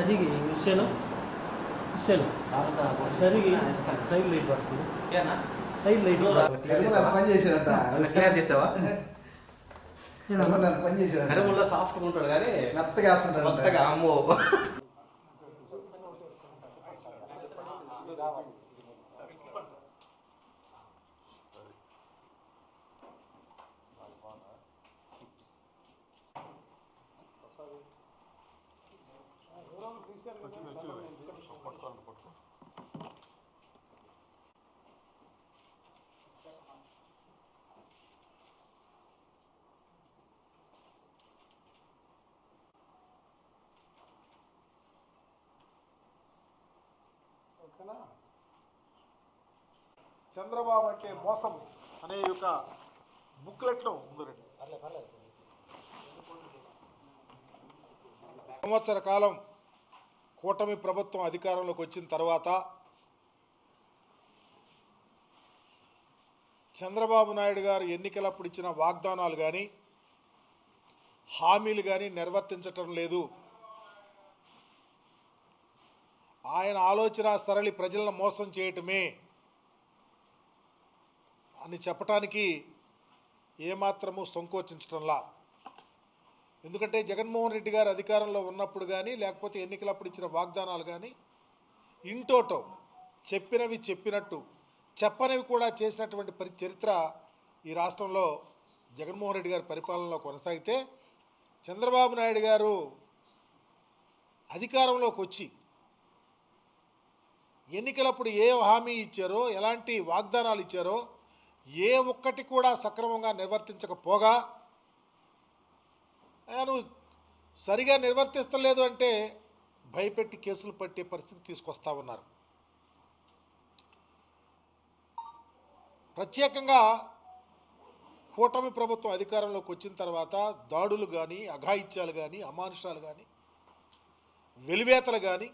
ಸರಿಗೆ ವಿಷಯನ ವಿಷಯನ ಸರಿಗೆ ಸೈಡ್ ಲೈಟ್ ಬರ್ತದೆ సైడ్ లైట్ పని చేశారట క్లియర్ చేసావా పని చేశారట కనుమల్లో సాఫ్ట్గా ఉంటాడు కానీ మెత్తగా వేస్తుంటారు కొత్తగా అమ్మో ఓకేనా? చంద్రబాబు అంటే మోసం అనే యొక్క బుక్లెట్లో ఉందండి సంవత్సర కాలం కూటమి ప్రభుత్వం అధికారంలోకి వచ్చిన తర్వాత చంద్రబాబు నాయుడు గారు ఎన్నికలప్పుడు ఇచ్చిన వాగ్దానాలు కానీ హామీలు కానీ నిర్వర్తించటం లేదు. ఆయన ఆలోచన సరళి ప్రజలను మోసం చేయటమే అని చెప్పటానికి ఏమాత్రము సంకోచించటంలా. ఎందుకంటే జగన్మోహన్ రెడ్డి గారు అధికారంలో ఉన్నప్పుడు కానీ లేకపోతే ఎన్నికలప్పుడు ఇచ్చిన వాగ్దానాలు కానీ ఇంటోటో చెప్పినవి చెప్పినట్టు చెప్పనివి కూడా చేసినటువంటి పరి చరిత్ర ఈ రాష్ట్రంలో జగన్మోహన్ రెడ్డి గారి పరిపాలనలో కొనసాగితే చంద్రబాబు నాయుడు గారు అధికారంలోకి వచ్చి ఎన్నికలప్పుడు ఏ హామీ ఇచ్చారో ఎలాంటి వాగ్దానాలు ఇచ్చారో ఏ ఒక్కటి కూడా సక్రమంగా నిర్వర్తించకపోగా ఆయన సరిగా నిర్వర్తిస్తలేదు అంటే భయపెట్టి కేసులు పట్టే పరిస్థితి తీసుకొస్తా ఉన్నారు. ప్రత్యేకంగా కూటమి ప్రభుత్వం అధికారంలోకి వచ్చిన తర్వాత దాడులు కానీ అఘాయిత్యాలు కానీ అమానుషాలు కానీ వెలివేతలు కానీ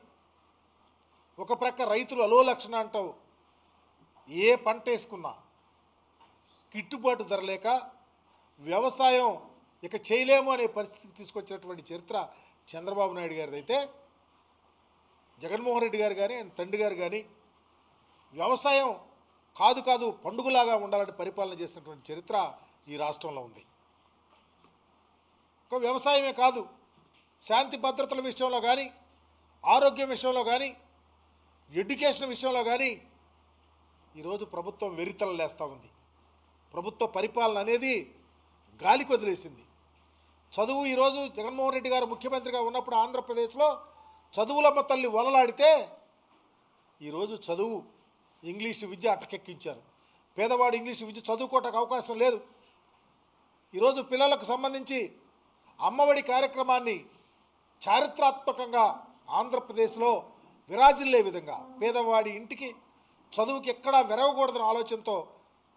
ఒక ప్రక్క రైతులు అలో లక్షణ అంటావు. ఏ పంట వేసుకున్నా గిట్టుబాటు ధర లేక వ్యవసాయం ఇక చేయలేము అనే పరిస్థితికి తీసుకొచ్చినటువంటి చరిత్ర చంద్రబాబు నాయుడు గారిది అయితే జగన్మోహన్ రెడ్డి గారు కానీ ఆయన తండ్రి గారు కానీ వ్యవసాయం కాదు కాదు పండుగలాగా ఉండాలని పరిపాలన చేసినటువంటి చరిత్ర ఈ రాష్ట్రంలో ఉంది. ఒక వ్యవసాయమే కాదు శాంతి భద్రతల విషయంలో కానీ ఆరోగ్యం విషయంలో కానీ ఎడ్యుకేషన్ విషయంలో కానీ ఈరోజు ప్రభుత్వం వెరితల లేస్తూ ఉంది. ప్రభుత్వ పరిపాలన అనేది గాలికి వదిలేసింది చదువు ఈరోజు జగన్మోహన్ రెడ్డి గారు ముఖ్యమంత్రిగా ఉన్నప్పుడు ఆంధ్రప్రదేశ్లో చదువులమ్మ తల్లి వలలాడితే ఈరోజు చదువు ఇంగ్లీష్ విద్య అటకెక్కించారు. పేదవాడు ఇంగ్లీష్ విద్య చదువుకోవటానికి అవకాశం లేదు. ఈరోజు పిల్లలకు సంబంధించి అమ్మఒడి కార్యక్రమాన్ని చారిత్రాత్మకంగా ఆంధ్రప్రదేశ్లో విరాజిల్లే విధంగా పేదవాడి ఇంటికి చదువుకి ఎక్కడా వెరవకూడదన్న ఆలోచనతో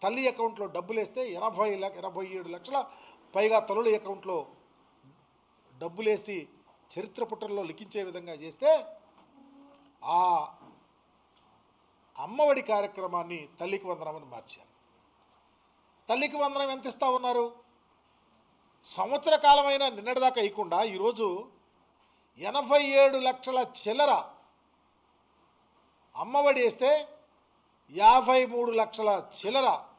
తల్లి అకౌంట్లో డబ్బులు వేస్తే ఎనభై లక్ష ఎనభై ఏడు లక్షల పైగా తల్లుల అకౌంట్లో డబ్బులేసి చరిత్ర పుటల్లో లిఖించే విధంగా చేస్తే ఆ అమ్మఒడి కార్యక్రమాన్ని తల్లికి వందనమని మార్చారు. తల్లికి వందనం ఎంత ఇస్తా ఉన్నారు? సంవత్సర కాలమైన నిన్నటిదాకా ఇవ్వకుండా ఈరోజు ఎనభై ఏడు లక్షల చిల్లర అమ్మఒడి వేస్తే యాభై మూడు లక్షల చిల్లర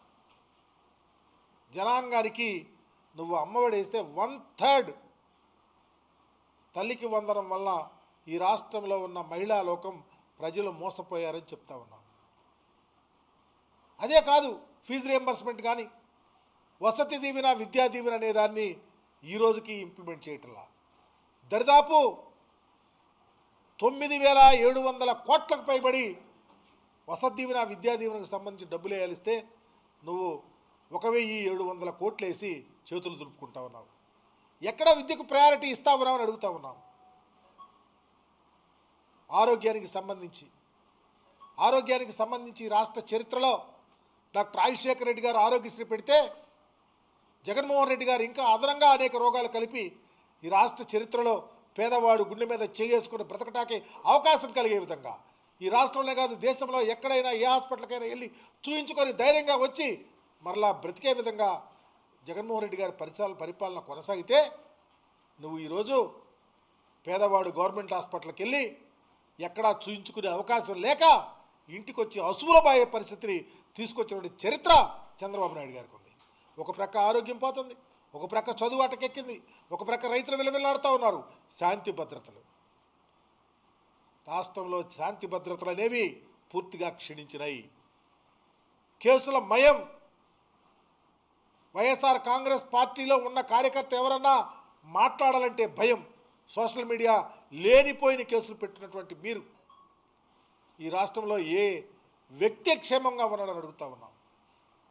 జనాంగానికి నువ్వు అమ్మఒడి వేస్తే వన్ థర్డ్ తల్లికి వందనం వల్ల ఈ రాష్ట్రంలో ఉన్న మహిళా లోకం ప్రజలు మోసపోయారని చెప్తా ఉన్నాం అదే కాదు ఫీజు రియంబర్స్మెంట్ కానీ వసతి దీవెన విద్యా దీవెన అనే దాన్ని ఈ రోజుకి ఇంప్లిమెంట్ చేయటంలా. దరిదాపు తొమ్మిది వేల ఏడు వందల కోట్లకు పైబడి వసతి దీవెన విద్యా దీవెనకు సంబంధించి డబ్బులు వేయాలిస్తే నువ్వు ఒక వెయ్యి ఏడు వందల కోట్లు వేసి చేతులు దులుపుకుంటా ఉన్నావు. ఎక్కడ విద్యకు ప్రయారిటీ ఇస్తా ఉన్నావు అని అడుగుతా ఉన్నావు. ఆరోగ్యానికి సంబంధించి ఆరోగ్యానికి సంబంధించి రాష్ట్ర చరిత్రలో డాక్టర్ రాజశేఖర రెడ్డి గారు ఆరోగ్యశ్రీ పెడితే జగన్మోహన్ రెడ్డి గారు ఇంకా అదనంగా అనేక రోగాలు కలిపి ఈ రాష్ట్ర చరిత్రలో పేదవాడు గుండె మీద చేసుకుని బ్రతకటానికి అవకాశం కలిగే విధంగా ఈ రాష్ట్రంలో కాదు దేశంలో ఎక్కడైనా ఏ హాస్పిటల్కైనా వెళ్ళి చూయించుకొని ధైర్యంగా వచ్చి మరలా బ్రతికే విధంగా జగన్మోహన్ రెడ్డి గారి పరిచాల పరిపాలన కొనసాగితే నువ్వు ఈరోజు పేదవాడు గవర్నమెంట్ హాస్పిటల్కి వెళ్ళి ఎక్కడా చూయించుకునే అవకాశం లేక ఇంటికి వచ్చి అసువులబాయే పరిస్థితిని తీసుకొచ్చినటువంటి చరిత్ర చంద్రబాబు నాయుడు గారికి ఉంది. ఒక ప్రక్క ఆరోగ్యం పోతుంది ఒక ప్రక్క చదువు అటకెక్కింది ఒక ప్రక్క రైతులు విలవిల్లాడుతూ ఉన్నారు. శాంతి భద్రతలు. రాష్ట్రంలో శాంతి భద్రతలు అనేవి పూర్తిగా క్షీణించినాయి. కేసుల మయం వైఎస్ఆర్ కాంగ్రెస్ పార్టీలో ఉన్న కార్యకర్త ఎవరన్నా మాట్లాడాలంటే భయం. సోషల్ మీడియా లేనిపోయిన కేసులు పెట్టినటువంటి మీరు. ఈ రాష్ట్రంలో ఏ వ్యక్తి క్షేమంగా ఉన్నాడని అడుగుతా ఉన్నాం.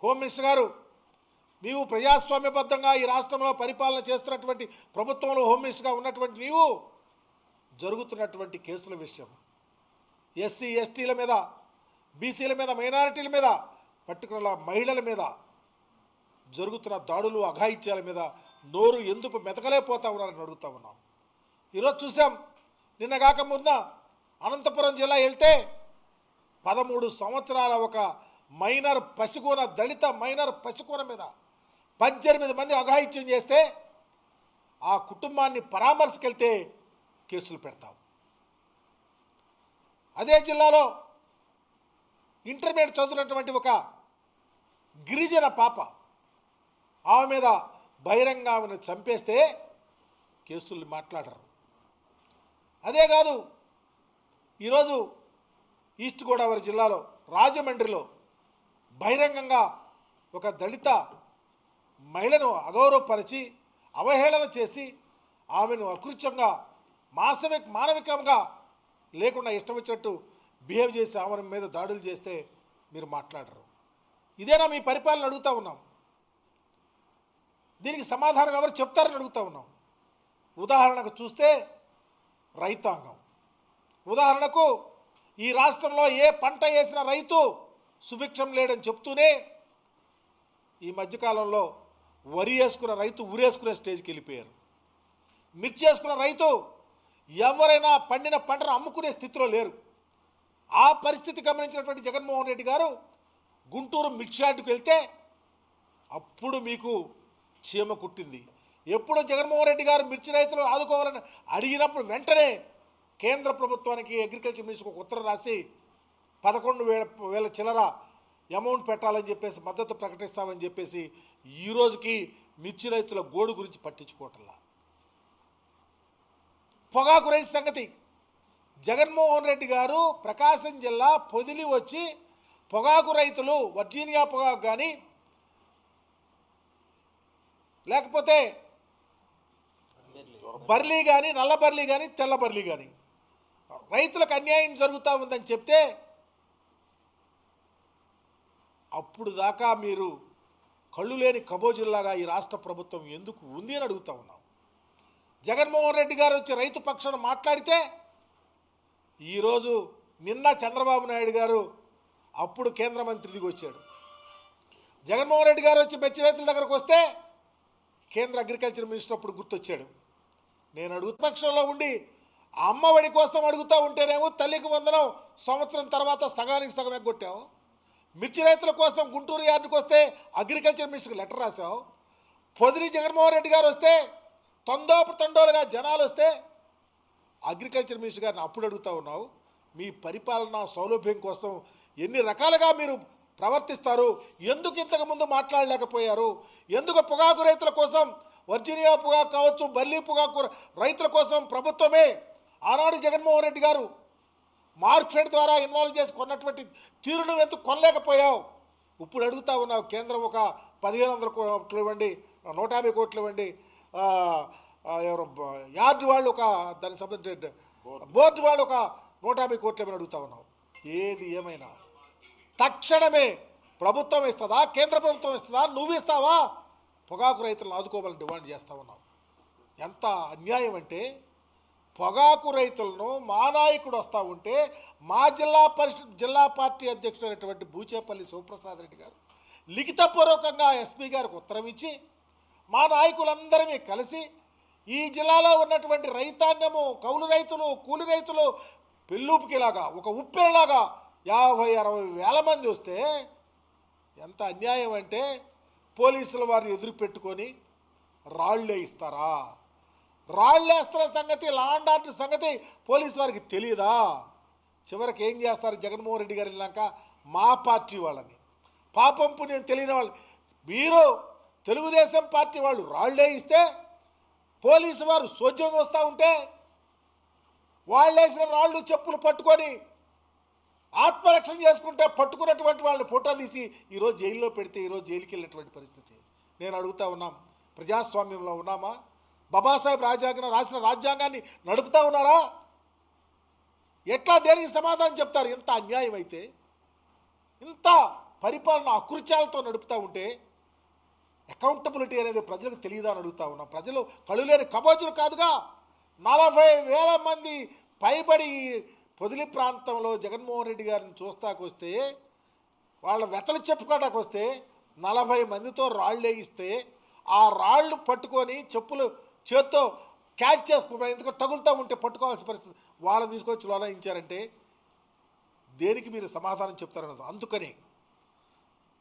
హోమ్ మినిస్టర్ గారు నీవు ప్రజాస్వామ్యబద్ధంగా ఈ రాష్ట్రంలో పరిపాలన చేస్తున్నటువంటి ప్రభుత్వంలో హోమ్ మినిస్టర్గా ఉన్నటువంటి నీవు జరుగుతున్నటువంటి కేసుల విషయం. ఎస్సీ ఎస్టీల మీద బీసీల మీద మైనారిటీల మీద పర్టికులర్గా మహిళల మీద జరుగుతున్న దాడులు అఘాయిత్యాల మీద నోరు ఎందుకు మెతకలేకపోతా ఉన్నారని అడుగుతా ఉన్నాం. ఈరోజు చూసాం నిన్న కాక మొన్న అనంతపురం జిల్లా వెళ్తే పదమూడు సంవత్సరాల ఒక మైనర్ పసికూన దళిత మైనర్ పసికూన మీద పద్దెనిమిది మంది అఘాయిత్యం చేస్తే ఆ కుటుంబాన్ని పరామర్శకెళ్తే కేసులు పెడతాం. అదే జిల్లాలో ఇంటర్మీడియట్ చదువుతున్నటువంటి ఒక గిరిజన పాప ఆమె మీద బహిరంగ ఆమెను చంపేస్తే కేసులు మాట్లాడరు. అదే కాదు ఈరోజు ఈస్ట్ గోదావరి జిల్లాలో రాజమండ్రిలో బహిరంగంగా ఒక దళిత మహిళను అగౌరవపరిచి అవహేళన చేసి ఆమెను అకృత్యంగా మాసవిక మానవికంగా లేకుండా ఇష్టం వచ్చినట్టు బిహేవ్ చేసి ఆమె మీద దాడులు చేస్తే మీరు మాట్లాడరు. ఇదేనా మీ పరిపాలన అడుగుతా ఉన్నాం? దీనికి సమాధానం ఎవరు చెప్తారని అడుగుతా ఉన్నాం. ఉదాహరణకు చూస్తే రైతాంగం. ఉదాహరణకు ఈ రాష్ట్రంలో ఏ పంట వేసిన రైతు సుభిక్షం లేడని చెప్తూనే ఈ మధ్యకాలంలో వరి వేసుకున్న రైతు ఊరేసుకునే స్టేజ్కి వెళ్ళిపోయారు. మిర్చి వేసుకున్న రైతు ఎవరైనా పండిన పంటను అమ్ముకునే స్థితిలో లేరు. ఆ పరిస్థితి గమనించినటువంటి జగన్మోహన్ రెడ్డి గారు గుంటూరు మిర్చి యార్డుకు వెళ్తే అప్పుడు మీకు చీమ కుట్టింది. ఎప్పుడు జగన్మోహన్ రెడ్డి గారు మిర్చి రైతులు ఆదుకోవాలని అడిగినప్పుడు వెంటనే కేంద్ర ప్రభుత్వానికి అగ్రికల్చర్ మినిస్టర్కి ఒక ఉత్తరం రాసి పదకొండు వేల వేల చిల్లర అమౌంట్ పెట్టాలని చెప్పేసి మద్దతు ప్రకటిస్తామని చెప్పేసి ఈ రోజుకి మిర్చి రైతుల గోడు గురించి పట్టించుకోవటంలా. పొగాకు రైతు సంగతి. జగన్మోహన్ రెడ్డి గారు ప్రకాశం జిల్లా పొదిలి వచ్చి పొగాకు రైతులు వర్జీనియా పొగాకు కానీ లేకపోతే బర్లీ కానీ నల్ల బర్లీ కానీ తెల్ల బర్లీ కానీ రైతులకు అన్యాయం జరుగుతూ ఉందని చెప్తే అప్పుడు దాకా మీరు కళ్ళు లేని కబోజుల్లాగా ఈ రాష్ట్ర ప్రభుత్వం ఎందుకు ఉంది అని అడుగుతా ఉన్నాం. జగన్మోహన్ రెడ్డి గారు వచ్చి రైతు పక్షాన మాట్లాడితే ఈరోజు నిన్న చంద్రబాబు నాయుడు గారు అప్పుడు కేంద్ర మంత్రి దిగి వచ్చాడు. జగన్మోహన్ రెడ్డి గారు వచ్చి మెచ్చి రైతుల దగ్గరకు వస్తే కేంద్ర అగ్రికల్చర్ మినిస్టర్ అప్పుడు గుర్తొచ్చాడు. నేను అడుగు పక్షంలో ఉండి అమ్మ అమ్మఒడి కోసం అడుగుతూ ఉంటేనేమో తల్లికి వందనం సంవత్సరం తర్వాత సగానికి సగం ఎగ్గొట్టావు. మిర్చి రైతుల కోసం గుంటూరు యార్డుకు వస్తే అగ్రికల్చర్ మినిస్టర్కి లెటర్ రాసావు పొదిలి జగన్మోహన్ రెడ్డి గారు వస్తే తొందోపు తండోలుగా జనాలు వస్తే అగ్రికల్చర్ మినిస్టర్ గారిని అప్పుడు అడుగుతా ఉన్నావు. మీ పరిపాలన సౌలభ్యం కోసం ఎన్ని రకాలుగా మీరు ప్రవర్తిస్తారు. ఎందుకు ఇంతకుముందు మాట్లాడలేకపోయారు? ఎందుకు పొగాకు రైతుల కోసం వర్జీనియా పొగాకు కావచ్చు బర్లీ పొగాకు రైతుల కోసం ప్రభుత్వమే ఆనాడు జగన్మోహన్ రెడ్డి గారు మార్కెట్ ద్వారా ఇన్వాల్వ్ చేసి కొన్నటువంటి తీరును ఎందుకు కొనలేకపోయావు? ఇప్పుడు అడుగుతా ఉన్నావు కేంద్రం ఒక పదిహేను వందల కోట్లు ఇవ్వండి నూట యాభై కోట్లు ఇవ్వండి ఎవరు యార్డ్ వాళ్ళు ఒక దానికి సంబంధించిన బోర్డు వాళ్ళు ఒక నూట యాభై కోట్లు ఏమైనా అడుగుతా ఉన్నావు. ఏది ఏమైనా తక్షణమే ప్రభుత్వం ఇస్తుందా? కేంద్ర ప్రభుత్వం ఇస్తుందా? నువ్వు ఇస్తావా? పొగాకు రైతులను ఆదుకోవాలని డిమాండ్ చేస్తా ఉన్నావు. ఎంత అన్యాయం అంటే పొగాకు రైతులను మా నాయకుడు వస్తూ ఉంటే మా జిల్లా పరిషత్ జిల్లా పార్టీ అధ్యక్షుడైనటువంటి బూచేపల్లి శివప్రసాద్ రెడ్డి గారు లిఖితపూర్వకంగా ఎస్పీ గారికి ఉత్తరం ఇచ్చి మా నాయకులందరినీ కలిసి ఈ జిల్లాలో ఉన్నటువంటి రైతాంగము కౌలు రైతులు కూలి రైతులు పెళ్ళూపుకిలాగా ఒక ఉప్పెరలాగా యాభై అరవై వేల మంది వస్తే ఎంత అన్యాయం అంటే పోలీసుల వారిని ఎదురు పెట్టుకొని రాళ్ళే ఇస్తారా? రాళ్ళేస్తున్న సంగతి లాండ్ ఆర్డర్ సంగతి పోలీసు వారికి తెలియదా చివరికి ఏం చేస్తారు జగన్మోహన్ రెడ్డి గారు వెళ్ళాక మా పార్టీ వాళ్ళని? పాపం పుణ్యం తెలియని వాళ్ళు. మీరు తెలుగుదేశం పార్టీ వాళ్ళు రాళ్ళే ఇస్తే పోలీసు వారు సోద్యం వస్తూ ఉంటే వాళ్ళు వేసిన రాళ్ళు చెప్పులు పట్టుకొని ఆత్మరక్షణ చేసుకుంటే పట్టుకున్నటువంటి వాళ్ళని ఫోటో తీసి ఈరోజు జైల్లో పెడితే ఈరోజు జైలుకి వెళ్ళినటువంటి పరిస్థితి. నేను అడుగుతా ఉన్నాం ప్రజాస్వామ్యంలో ఉన్నామా? బాబాసాహెబ్ రాజ్యాంగం రాసిన రాజ్యాంగాన్ని నడుపుతా ఉన్నారా? ఎట్లా దేనికి సమాధానం చెప్తారు? ఇంత అన్యాయం అయితే ఇంత పరిపాలన అకృత్యాలతో నడుపుతూ ఉంటే అకౌంటబిలిటీ అనేది ప్రజలకు తెలియదా అని అడుగుతా ఉన్నాం. ప్రజలు కళ్ళు లేని కబోజులు కాదుగా. నలభై వేల మంది పైబడి పొదిలి ప్రాంతంలో జగన్మోహన్ రెడ్డి గారిని చూస్తాకొస్తే వాళ్ళ వెతలు చెప్పుకోవడానికి వస్తే నలభై మందితో రాళ్ళు వేయిస్తే ఆ రాళ్ళు పట్టుకొని చెప్పులు చేత్తో క్యాచ్ చేసుకుని ఎందుకు తగులుతూ ఉంటే పట్టుకోవాల్సిన పరిస్థితి. వాళ్ళని తీసుకొచ్చి లోలాయించారంటే దేనికి మీరు సమాధానం చెప్తారన్నది. అందుకని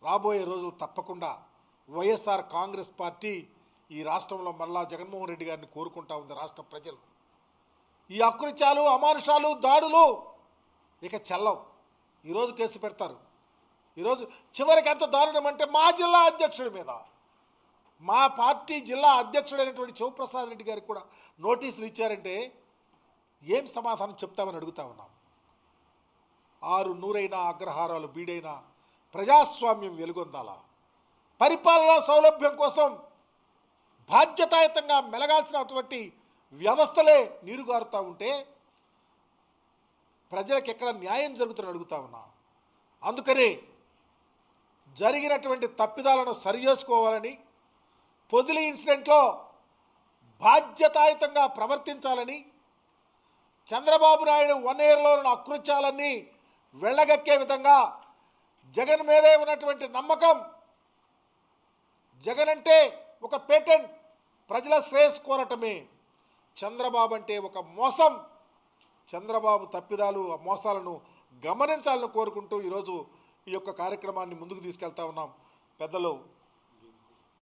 రాబోయే రోజులు తప్పకుండా వైఎస్ఆర్ కాంగ్రెస్ పార్టీ ఈ రాష్ట్రంలో మళ్ళా జగన్మోహన్ రెడ్డి గారిని కోరుకుంటా ఉంది రాష్ట్ర ప్రజలు. ఈ అకృత్యాలు అమానుషాలు దాడులు. ఇక చెల్లవు ఈరోజు కేసు పెడతారు. ఈరోజు చివరికి ఎంత దారుణం అంటే మా జిల్లా అధ్యక్షుడి మీద. మా పార్టీ జిల్లా అధ్యక్షుడైనటువంటి శివప్రసాద్ రెడ్డి గారికి కూడా నోటీసులు ఇచ్చారంటే ఏం సమాధానం చెప్తామని అడుగుతా ఉన్నాం. ఆరు నూరైనా అగ్రహారాలు బీడైన ప్రజాస్వామ్యం వెలుగొందాలా? పరిపాలనా సౌలభ్యం కోసం బాధ్యతాయుతంగా మెలగాల్సినటువంటి వ్యవస్థలే నీరుగారుతూ ఉంటే ప్రజలకు ఎక్కడ న్యాయం జరుగుతుందని అడుగుతా ఉన్నా. అందుకని జరిగినటువంటి తప్పిదాలను సరిచేసుకోవాలని పొదిలి ఇన్సిడెంట్లో బాధ్యతాయుతంగా ప్రవర్తించాలని చంద్రబాబు నాయుడు వన్ ఇయర్లో ఉన్న అకృత్యాలన్నీ వెళ్ళగక్కే విధంగా జగన్ మీదే ఉన్నటువంటి నమ్మకం జగన్ అంటే ఒక పేటెంట్ ప్రజల శ్రేయస్ కోరటమే. చంద్రబాబు అంటే ఒక మోసం. చంద్రబాబు తప్పిదాలు ఆ మోసాలను గమనించాలని కోరుకుంటూ ఈరోజు ఈ యొక్క కార్యక్రమాన్ని ముందుకు తీసుకెళ్తా ఉన్నాం. పెద్దలు